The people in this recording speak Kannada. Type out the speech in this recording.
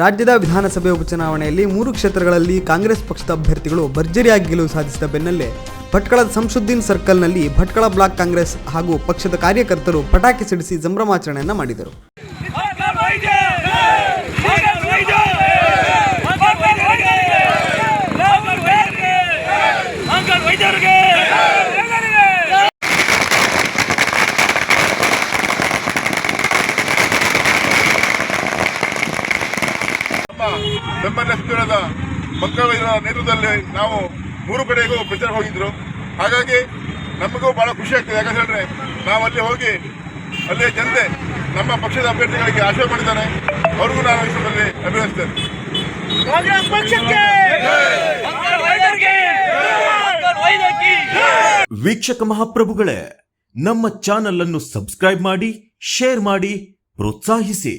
ರಾಜ್ಯದ ವಿಧಾನಸಭೆ ಉಪಚುನಾವಣೆಯಲ್ಲಿ ಮೂರು ಕ್ಷೇತ್ರಗಳಲ್ಲಿ ಕಾಂಗ್ರೆಸ್ ಪಕ್ಷದ ಅಭ್ಯರ್ಥಿಗಳು ಭರ್ಜರಿಯಾಗಿ ಗೆಲುವು ಸಾಧಿಸಿದ ಬೆನ್ನಲ್ಲೇ ಭಟ್ಕಳದ ಸಂಶುದ್ದೀನ್ ಸರ್ಕಲ್ನಲ್ಲಿ ಭಟ್ಕಳ ಬ್ಲಾಕ್ ಕಾಂಗ್ರೆಸ್ ಹಾಗೂ ಪಕ್ಷದ ಕಾರ್ಯಕರ್ತರು ಪಟಾಕಿ ಸಿಡಿಸಿ ಸಂಭ್ರಮಾಚರಣೆಯನ್ನ ಮಾಡಿದರು. ನಮ್ಮ ಬೆಂಬಲ ಸ್ಥಳದ ಮಂಗಳವೈದ್ಯರ ನೇತೃತ್ವದಲ್ಲಿ ನಾವು ಮೂರು ಕಡೆಗೂ ಪ್ರಚಾರ ಹೋಗಿದ್ರು. ಹಾಗಾಗಿ ನಮಗೂ ಬಹಳ ಖುಷಿ ಆಗ್ತದೆ. ಯಾಕಂತ ಹೇಳಿದ್ರೆ ನಾವು ಅಲ್ಲಿ ಹೋಗಿ ಅಲ್ಲಿಯ ಜನತೆ ನಮ್ಮ ಪಕ್ಷದ ಅಭ್ಯರ್ಥಿಗಳಿಗೆ ಆಶೀರ್ವಾದ ಮಾಡಿದ್ದಾರೆ. ಅವ್ರಿಗೂ ನಾನು ಈ ಅಭಿನಯಿಸ್ತೇನೆ ವೀಕ್ಷಕ ಮಹಾಪ್ರಭುಗಳೇ ನಮ್ಮ ಚಾನಲ್ ಅನ್ನು ಸಬ್ಸ್ಕ್ರೈಬ್ ಮಾಡಿ ಶೇರ್ ಮಾಡಿ ಪ್ರೋತ್ಸಾಹಿಸಿ.